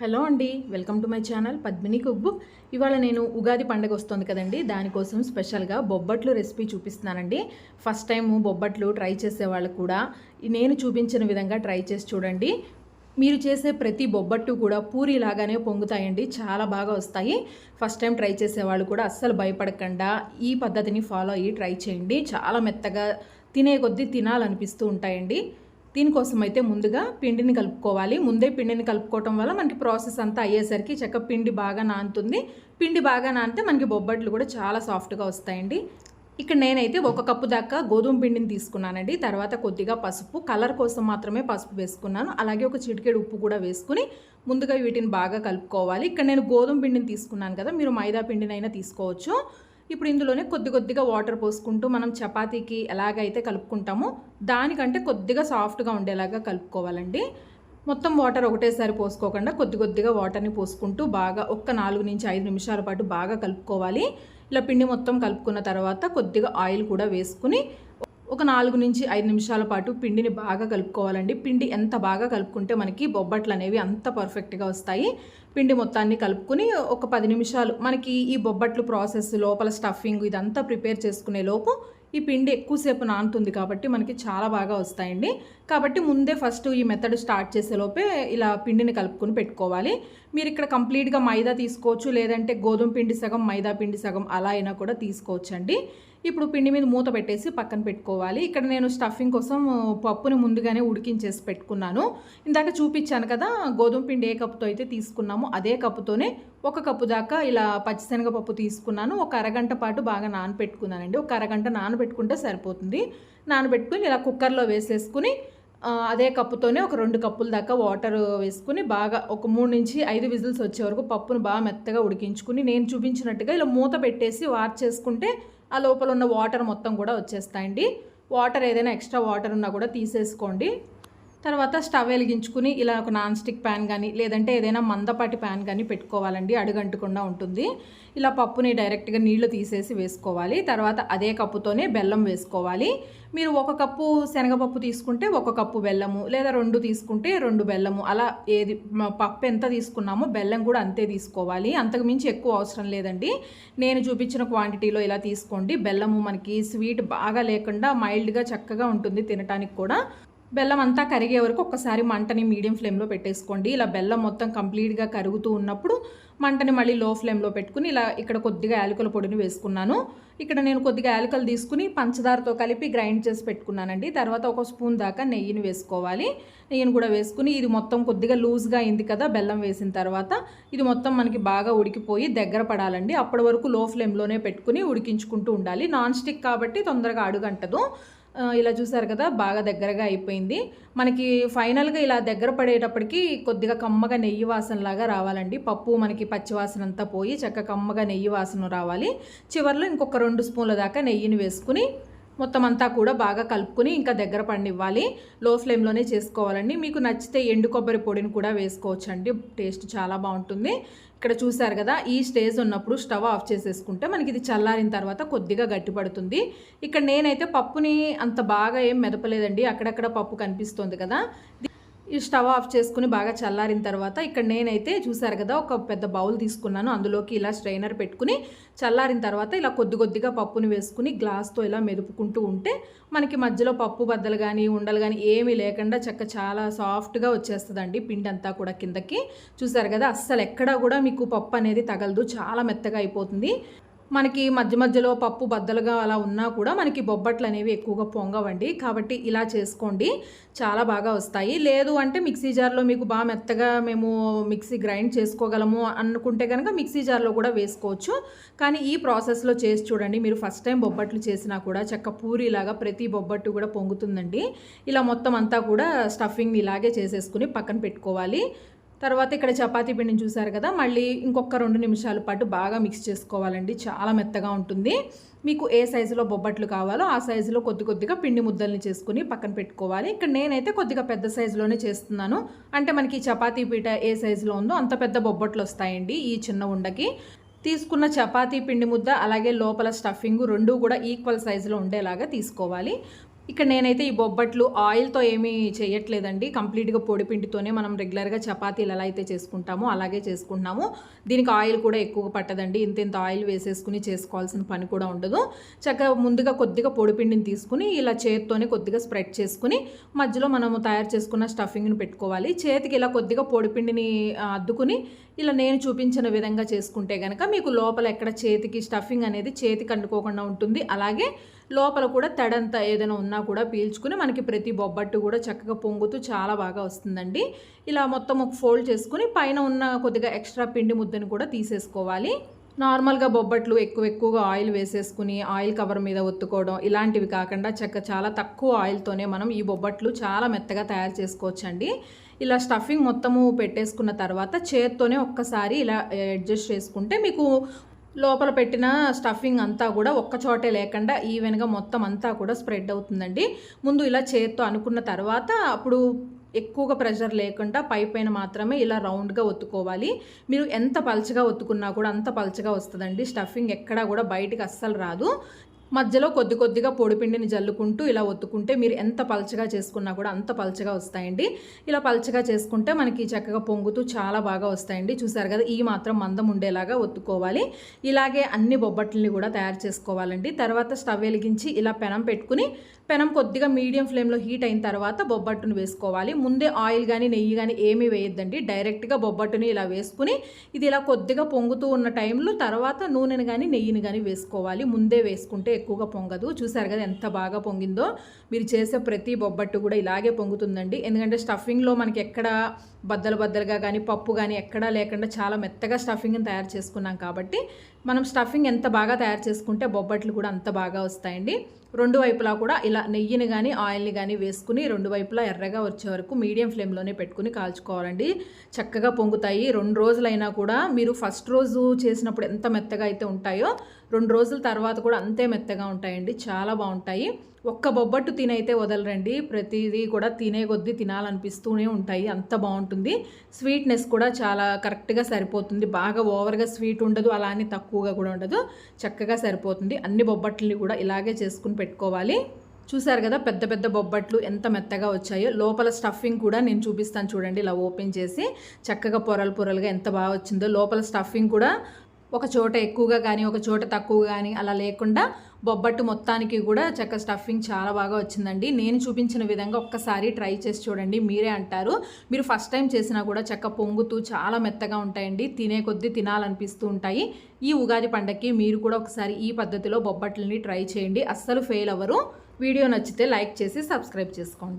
Hello అండి welcome to my channel Padmini cook book ఇవాళ నేను ఉగాది పండుగ వస్తుంది కదండి దానికోసం స్పెషల్గా బొబ్బట్లు రెసిపీ చూపిస్తున్నానండి. ఫస్ట్ టైము బొబ్బట్లు ట్రై చేసే వాళ్ళు కూడా నేను చూపించిన విధంగా ట్రై చేసి చూడండి. మీరు చేసే ప్రతి బొబ్బట్టు కూడా పూరి లాగానే పొంగుతాయండి చాలా బాగా వస్తాయి. ఫస్ట్ టైం ట్రై చేసే వాళ్ళు కూడా అస్సలు భయపడకుండా ఈ పద్ధతిని ఫాలో అయ్యి ట్రై చేయండి. చాలా మెత్తగా తినే కొద్దీ తినాలనిపిస్తూ ఉంటాయండి. దీనికోసం అయితే ముందుగా పిండిని కలుపుకోవాలి. ముందే పిండిని కలుపుకోవటం వల్ల మనకి ప్రాసెస్ అంతా అయ్యేసరికి చెక్క పిండి బాగా నానుతుంది. పిండి బాగా నానితే మనకి బొబ్బట్లు కూడా చాలా సాఫ్ట్గా వస్తాయండి. ఇక్కడ నేనైతే ఒక కప్పు దాకా గోధుమ పిండిని తీసుకున్నానండి. తర్వాత కొద్దిగా పసుపు కలర్ కోసం మాత్రమే పసుపు వేసుకున్నాను. అలాగే ఒక చిటికెడు ఉప్పు కూడా వేసుకుని ముందుగా వీటిని బాగా కలుపుకోవాలి. ఇక్కడ నేను గోధుమ పిండిని తీసుకున్నాను కదా మీరు మైదా పిండినైనా తీసుకోవచ్చు. ఇప్పుడు ఇందులోనే కొద్ది కొద్దిగా వాటర్ పోసుకుంటూ మనం చపాతీకి ఎలాగైతే కలుపుకుంటామో దానికంటే కొద్దిగా సాఫ్ట్గా ఉండేలాగా కలుపుకోవాలండి. మొత్తం వాటర్ ఒకటేసారి పోసుకోకుండా కొద్ది కొద్దిగా వాటర్ని పోసుకుంటూ బాగా ఒక్క నాలుగు నుంచి ఐదు నిమిషాల పాటు బాగా కలుపుకోవాలి. ఇలా పిండి మొత్తం కలుపుకున్న తర్వాత కొద్దిగా ఆయిల్ కూడా వేసుకుని ఒక నాలుగు నుంచి ఐదు నిమిషాల పాటు పిండిని బాగా కలుపుకోవాలండి. పిండి ఎంత బాగా కలుపుకుంటే మనకి బొబ్బట్లు అనేవి అంత పర్ఫెక్ట్గా వస్తాయి. పిండి మొత్తాన్ని కలుపుకుని ఒక పది నిమిషాలు మనకి ఈ బొబ్బట్లు ప్రాసెస్ లోపల స్టఫింగ్ ఇదంతా ప్రిపేర్ చేసుకునే లోపు ఈ పిండి ఎక్కువసేపు నానుతుంది కాబట్టి మనకి చాలా బాగా వస్తాయండి. కాబట్టి ముందే ఫస్ట్ ఈ మెథడ్ స్టార్ట్ చేసేలోపే ఇలా పిండిని కలుపుకొని పెట్టుకోవాలి. మీరు ఇక్కడ కంప్లీట్గా మైదా తీసుకోవచ్చు లేదంటే గోధుమ పిండి సగం మైదా పిండి సగం అలా అయినా కూడా తీసుకోవచ్చండి. ఇప్పుడు పిండి మీద మూత పెట్టేసి పక్కన పెట్టుకోవాలి. ఇక్కడ నేను స్టఫింగ్ కోసం పప్పుని ముందుగానే ఉడికించేసి పెట్టుకున్నాను. ఇందాక చూపించాను కదా గోధుమ పిండి ఏ కప్పుతో అయితే తీసుకున్నామో అదే కప్పుతోనే ఒక కప్పు దాకా ఇలా పచ్చిశనగపప్పు తీసుకున్నాను. ఒక అరగంట పాటు బాగా నానబెట్టుకున్నానండి ఒక అరగంట నానబెట్టుకుంటే సరిపోతుంది. నానబెట్టుకుని ఇలా కుక్కర్లో వేసేసుకుని అదే కప్పుతోనే ఒక రెండు కప్పుల దాకా వాటర్ వేసుకుని బాగా ఒక మూడు నుంచి ఐదు విజిల్స్ వచ్చే వరకు పప్పును బాగా మెత్తగా ఉడికించుకుని నేను చూపించినట్టుగా ఇలా మూత పెట్టేసి వార్ చేసుకుంటే ఆ లోపల ఉన్న వాటర్ మొత్తం కూడా వచ్చేస్తాయండి. వాటర్ ఏదైనా ఎక్స్ట్రా వాటర్ ఉన్నా కూడా తీసేసుకోండి. తర్వాత స్టవ్ వెలిగించుకుని ఇలా ఒక నాన్ స్టిక్ ప్యాన్ కానీ లేదంటే ఏదైనా మందపాటి ప్యాన్ కానీ పెట్టుకోవాలండి. అడుగంటకుండా ఉంటుంది. ఇలా పప్పుని డైరెక్ట్గా నీళ్ళు తీసేసి వేసుకోవాలి. తర్వాత అదే కప్పుతోనే బెల్లం వేసుకోవాలి. మీరు ఒక కప్పు శనగపప్పు తీసుకుంటే ఒక కప్పు బెల్లము లేదా రెండు తీసుకుంటే రెండు బెల్లము. అలా ఏది పప్పు ఎంత తీసుకున్నామో బెల్లం కూడా అంతే తీసుకోవాలి. అంతకు మించి ఎక్కువ అవసరం లేదండి. నేను చూపించిన క్వాంటిటీలో ఇలా తీసుకోండి. బెల్లము మనకి స్వీట్ బాగా లేకుండా మైల్డ్గా చక్కగా ఉంటుంది తినటానికి కూడా. బెల్లం అంతా కరిగే వరకు ఒక్కసారి మంటని మీడియం ఫ్లేమ్లో పెట్టేసుకోండి. ఇలా బెల్లం మొత్తం కంప్లీట్గా కరుగుతూ ఉన్నప్పుడు మంటని మళ్ళీ లో ఫ్లేమ్లో పెట్టుకుని ఇలా ఇక్కడ కొద్దిగా యాలకుల పొడిని వేసుకున్నాను. ఇక్కడ నేను కొద్దిగా యాలకలు తీసుకుని పంచదారతో కలిపి గ్రైండ్ చేసి పెట్టుకున్నానండి. తర్వాత ఒక స్పూన్ దాకా నెయ్యిని వేసుకోవాలి. నెయ్యిని కూడా వేసుకుని ఇది మొత్తం కొద్దిగా లూజ్గా అయింది కదా బెల్లం వేసిన తర్వాత ఇది మొత్తం మనకి బాగా ఉడికిపోయి దగ్గర పడాలండి. అప్పటి వరకు లో ఫ్లేమ్లోనే పెట్టుకుని ఉడికించుకుంటూ ఉండాలి. నాన్ స్టిక్ కాబట్టి తొందరగా అడుగంటదు. ఇలా చూసారు కదా బాగా దగ్గరగా అయిపోయింది. మనకి ఫైనల్గా ఇలా దగ్గర పడేటప్పటికి కొద్దిగా కమ్మగా నెయ్యి వాసనలాగా రావాలండి. పప్పు మనకి పచ్చివాసన అంతా పోయి చక్క కమ్మగా నెయ్యి వాసన రావాలి. చివరిలో ఇంకొక రెండు స్పూన్ల దాకా నెయ్యిని వేసుకుని మొత్తం అంతా కూడా బాగా కలుపుకుని ఇంకా దగ్గర పండివ్వాలి. లో ఫ్లేమ్లోనే చేసుకోవాలండి. మీకు నచ్చితే ఎండు కొబ్బరి పొడిని కూడా వేసుకోవచ్చండి. టేస్ట్ చాలా బాగుంటుంది. ఇక్కడ చూసారు కదా ఈ స్టేజ్ ఉన్నప్పుడు స్టవ్ ఆఫ్ చేసేసుకుంటే మనకి ఇది చల్లారిన తర్వాత కొద్దిగా గట్టిపడుతుంది. ఇక్కడ నేనైతే పప్పుని అంత బాగా ఏం మెదపలేదండి. అక్కడక్కడ పప్పు కనిపిస్తుంది కదా. ఈ స్టవ్ ఆఫ్ చేసుకుని బాగా చల్లారిన తర్వాత ఇక్కడ నేనైతే చూసారు కదా ఒక పెద్ద బౌల్ తీసుకున్నాను. అందులోకి ఇలా స్ట్రైనర్ పెట్టుకుని చల్లారిన తర్వాత ఇలా కొద్ది కొద్దిగా పప్పుని వేసుకుని గ్లాస్తో ఇలా మెదుపుకుంటూ ఉంటే మనకి మధ్యలో పప్పు బద్దలు కానీ ఉండలు కానీ ఏమీ లేకుండా చక్క చాలా సాఫ్ట్గా వచ్చేస్తుందండి పిండి అంతా కూడా కిందకి. చూసారు కదా అస్సలు ఎక్కడా కూడా మీకు పప్పు అనేది తగలదు చాలా మెత్తగా అయిపోతుంది. మనకి మధ్య మధ్యలో పప్పు బద్దలుగా అలా ఉన్నా కూడా మనకి బొబ్బట్లు అనేవి ఎక్కువగా పొంగవండి. కాబట్టి ఇలా చేసుకోండి. చాలా బాగా వస్తాయి. లేదు అంటే మిక్సీ జార్లో మీకు బాగా మెత్తగా మేము మిక్సీ గ్రైండ్ చేసుకోగలము అనుకుంటే కనుక మిక్సీ జార్లో కూడా వేసుకోవచ్చు. కానీ ఈ ప్రాసెస్లో చేసి చూడండి. మీరు ఫస్ట్ టైం బొబ్బట్లు చేసినా కూడా చక్క పూరిలాగా ప్రతి బొబ్బట్టు కూడా పొంగుతుందండి. ఇలా మొత్తం అంతా కూడా స్టఫింగ్ ఇలాగే చేసేసుకుని పక్కన పెట్టుకోవాలి. తర్వాత ఇక్కడ చపాతీ పిండిని చూసారు కదా మళ్ళీ ఇంకొక రెండు నిమిషాల పాటు బాగా మిక్స్ చేసుకోవాలండి. చాలా మెత్తగా ఉంటుంది. మీకు ఏ సైజులో బొబ్బట్లు కావాలో ఆ సైజులో కొద్ది కొద్దిగా పిండి ముద్దల్ని చేసుకుని పక్కన పెట్టుకోవాలి. ఇక్కడ నేనైతే కొద్దిగా పెద్ద సైజులోనే చేస్తున్నాను. అంటే మనకి చపాతీ పీట ఏ సైజులో ఉందో అంత పెద్ద బొబ్బట్లు వస్తాయండి ఈ చిన్న ఉండకి. తీసుకున్న చపాతీ పిండి ముద్ద అలాగే లోపల స్టఫింగ్ రెండు కూడా ఈక్వల్ సైజులో ఉండేలాగా తీసుకోవాలి. ఇక్కడ నేనైతే ఈ బొబ్బట్లు ఆయిల్తో ఏమీ చేయట్లేదండి. కంప్లీట్గా పొడిపిండితోనే మనం రెగ్యులర్గా చపాతీలు ఎలా అయితే చేసుకుంటామో అలాగే చేసుకుంటున్నాము. దీనికి ఆయిల్ కూడా ఎక్కువ పట్టదండి. ఇంత ఇంత ఆయిల్ వేసేసుకుని చేసుకోవాల్సిన పని కూడా ఉండదు. చక్కగా ముందుగా కొద్దిగా పొడిపిండిని తీసుకుని ఇలా చేతితోనే కొద్దిగా స్ప్రెడ్ చేసుకుని మధ్యలో మనము తయారు చేసుకున్న స్టఫింగ్ని పెట్టుకోవాలి. చేతికి ఇలా కొద్దిగా పొడిపిండిని అద్దుకుని ఇలా నేను చూపించిన విధంగా చేసుకుంటే కనుక మీకు లోపల ఎక్కడ చేతికి స్టఫింగ్ అనేది చేతికి అంటుకోకుండా ఉంటుంది. అలాగే లోపల కూడా తడంతా ఏదైనా ఉన్నా కూడా పీల్చుకుని మనకి ప్రతి బొబ్బట్టు కూడా చక్కగా పొంగుతూ చాలా బాగా వస్తుందండి. ఇలా మొత్తం ఒక ఫోల్డ్ చేసుకుని పైన ఉన్న కొద్దిగా ఎక్స్ట్రా పిండి ముద్దని కూడా తీసేసుకోవాలి. నార్మల్గా బొబ్బట్లు ఎక్కువ ఎక్కువగా ఆయిల్ వేసేసుకుని ఆయిల్ కవర్ మీద ఒత్తుకోవడం ఇలాంటివి కాకుండా చక్క చాలా తక్కువ ఆయిల్తోనే మనం ఈ బొబ్బట్లు చాలా మెత్తగా తయారు చేసుకోవచ్చండి. ఇలా స్టఫింగ్ మొత్తము పెట్టేసుకున్న తర్వాత చేత్తోనే ఒక్కసారి ఇలా అడ్జస్ట్ చేసుకుంటే మీకు లోపల పెట్టిన స్టఫింగ్ అంతా కూడా ఒక్క చోటే లేకుండా ఈవెన్గా మొత్తం అంతా కూడా స్ప్రెడ్ అవుతుందండి. ముందు ఇలా చేత్తో అనుకున్న తర్వాత అప్పుడు ఎక్కువగా ప్రెషర్ లేకుండా పై పైన మాత్రమే ఇలా రౌండ్గా ఒత్తుకోవాలి. మీరు ఎంత పలచగా ఒత్తుకున్నా కూడా అంత పలచగా వస్తుందండి. స్టఫింగ్ ఎక్కడా కూడా బయటికి అస్సలు రాదు. మధ్యలో కొద్ది కొద్దిగా పొడిపిండిని జల్లుకుంటూ ఇలా ఒత్తుకుంటే మీరు ఎంత పలచగా చేసుకున్నా కూడా అంత పలచగా వస్తాయండి. ఇలా పలచగా చేసుకుంటే మనకి చక్కగా పొంగుతూ చాలా బాగా వస్తాయండి. చూసారు కదా ఈ మాత్రం మందం ఉండేలాగా ఒత్తుకోవాలి. ఇలాగే అన్ని బొబ్బట్లని కూడా తయారు చేసుకోవాలండి. తర్వాత స్టవ్ వెలిగించి ఇలా పెనం పెట్టుకుని పెనం కొద్దిగా మీడియం ఫ్లేమ్లో హీట్ అయిన తర్వాత బొబ్బట్టును వేసుకోవాలి. ముందే ఆయిల్ కానీ నెయ్యి కానీ ఏమీ వేయొద్దండి. డైరెక్ట్గా బొబ్బట్టుని ఇలా వేసుకుని ఇది ఇలా కొద్దిగా పొంగుతూ ఉన్న టైంలో తర్వాత నూనెని కానీ నెయ్యిని కానీ వేసుకోవాలి. ముందే వేసుకుంటే ఎక్కువగా పొంగదు. చూసారు కదా ఎంత బాగా పొంగిందో. మీరు చేసే ప్రతి బొబ్బట్టు కూడా ఇలాగే పొంగుతుందండి. ఎందుకంటే స్టఫింగ్లో మనకి ఎక్కడ బద్దలు బద్దలుగా కానీ పప్పు కానీ ఎక్కడా లేకుండా చాలా మెత్తగా స్టఫింగ్ని తయారు చేసుకున్నాం కాబట్టి మనం స్టఫింగ్ ఎంత బాగా తయారు చేసుకుంటే బొబ్బట్లు కూడా అంత బాగా వస్తాయండి. రెండు వైపులా కూడా ఇలా నెయ్యిని కానీ ఆయిల్ని కానీ వేసుకుని రెండు వైపులా ఎర్రగా వచ్చే వరకు మీడియం ఫ్లేమ్లోనే పెట్టుకుని కాల్చుకోవాలండి. చక్కగా పొంగుతాయి. రెండు రోజులైనా కూడా మీరు ఫస్ట్ రోజు చేసినప్పుడు ఎంత మెత్తగా అయితే ఉంటాయో రెండు రోజుల తర్వాత కూడా అంతే మెత్తగా ఉంటాయండి. చాలా బాగుంటాయి. ఒక్క బొబ్బట్టు తినైతే వదలరండి. ప్రతిదీ కూడా తినే కొద్దీ తినాలనిపిస్తూనే ఉంటాయి. అంత బాగుంటుంది. స్వీట్నెస్ కూడా చాలా కరెక్ట్గా సరిపోతుంది. బాగా ఓవర్గా స్వీట్ ఉండదు. అలా అని తక్కువగా కూడా ఉండదు. చక్కగా సరిపోతుంది. అన్ని బొబ్బట్లని కూడా ఇలాగే చేసుకుని పెట్టుకోవాలి. చూసారు కదా పెద్ద పెద్ద బొబ్బట్లు ఎంత మెత్తగా వచ్చాయో. లోపల స్టఫింగ్ కూడా నేను చూపిస్తాను చూడండి. ఇలా ఓపెన్ చేసి చక్కగా పొరలు పొరలుగా ఎంత బాగా వచ్చిందో. లోపల స్టఫింగ్ కూడా ఒక చోట ఎక్కువగా కానీ ఒక చోట తక్కువ కానీ అలా లేకుండా బొబ్బట్టు మొత్తానికి కూడా చక్క స్టఫింగ్ చాలా బాగా వచ్చిందండి. నేను చూపించిన విధంగా ఒక్కసారి ట్రై చేసి చూడండి. మీరే అంటారు. మీరు ఫస్ట్ టైం చేసినా కూడా చక్క పొంగుతూ చాలా మెత్తగా ఉంటాయండి. తినే కొద్దీ తినాలనిపిస్తూ ఉంటాయి. ఈ ఉగాది పండక్కి మీరు కూడా ఒకసారి ఈ పద్ధతిలో బొబ్బట్లని ట్రై చేయండి. అస్సలు ఫెయిల్ అవ్వరు. వీడియో నచ్చితే లైక్ చేసి సబ్స్క్రైబ్ చేసుకోండి.